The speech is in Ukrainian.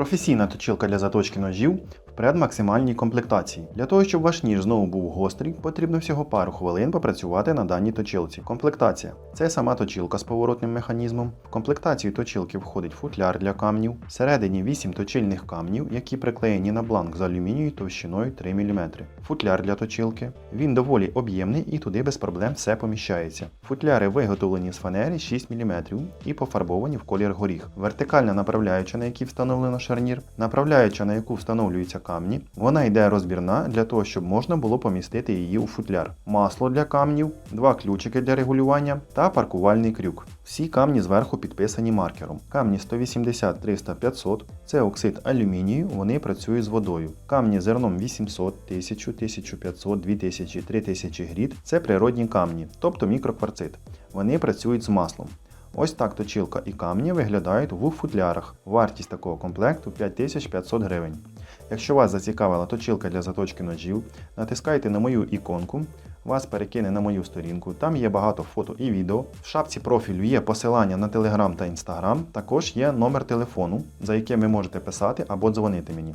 Професійна точилка для заточки ножів в предмаксимальній комплектації. Для того, щоб ваш ніж знову був гострий, потрібно всього пару хвилин попрацювати на даній точилці. Комплектація це сама точилка з поворотним механізмом. В комплектацію точилки входить футляр для камнів, всередині 8 точильних камнів, які приклеєні на бланк з алюмінію товщиною 3 мм. Футляр для точилки. Він доволі об'ємний і туди без проблем все поміщається. Футляри виготовлені з фанери 6 мм і пофарбовані в колір горіх. Вертикальна направляюча, на якій встановлено шарнір, направляюча, на яку встановлюються камні. Вона йде розбірна для того, щоб можна було помістити її у футляр. Масло для камнів, два ключики для регулювання та паркувальний крюк. Всі камні зверху підписані маркером. Камні 180, 300, 500 це оксид алюмінію, вони працюють з водою. Камні зерном 800, 1000, 1500, 2000, 3000 гріт це природні камні, тобто мікрокварцит. Вони працюють з маслом. Ось так точилка і камні виглядають в футлярах. Вартість такого комплекту 5500 гривень. Якщо вас зацікавила точилка для заточки ножів, натискайте на мою іконку, вас перекине на мою сторінку. Там є багато фото і відео. В шапці профілю є посилання на Telegram та Instagram. Також є номер телефону, за яким ви можете писати або дзвонити мені.